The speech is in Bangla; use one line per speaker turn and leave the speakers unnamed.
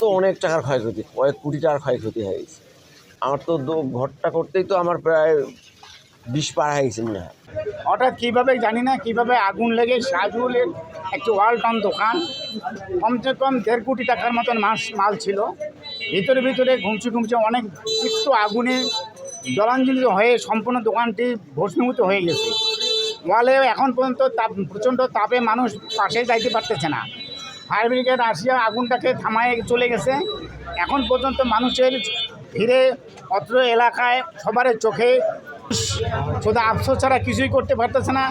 তো অনেক টাকার ক্ষয়ক্ষতি কয়েক কোটি টাকার ক্ষয়ক্ষতি হয়ে গেছে। আমার তো ঘরটা করতেই তো আমার প্রায় বিষ পার হয়ে গেছে মনে হয়।
হঠাৎ কীভাবে জানি না, কীভাবে আগুন লেগে সাজুলের একটি ওয়ালটন দোকান, কমসে কম দেড় কোটি টাকার মতন মাস মাল ছিল। ভিতরে ভিতরে ঘুমছে ঘুমছে অনেক তিক্ত আগুনে জলাঞ্জলি হয়ে সম্পূর্ণ দোকানটি ভস্মীভূত হয়ে গেছে। ওয়ালে এখন পর্যন্ত তাপ প্রচণ্ড তাপে মানুষ পাশে যাইতে পারতেছে না। ফায়ার ব্রিগেড আসিয়া আগুনটাকে থামায় চলে গেছে। এখন পর্যন্ত মানুষের ভিড়ে অত্র এলাকায় সবার চোখে শুধু আফসোস ছাড়া কিছুই করতে পারতেছে না।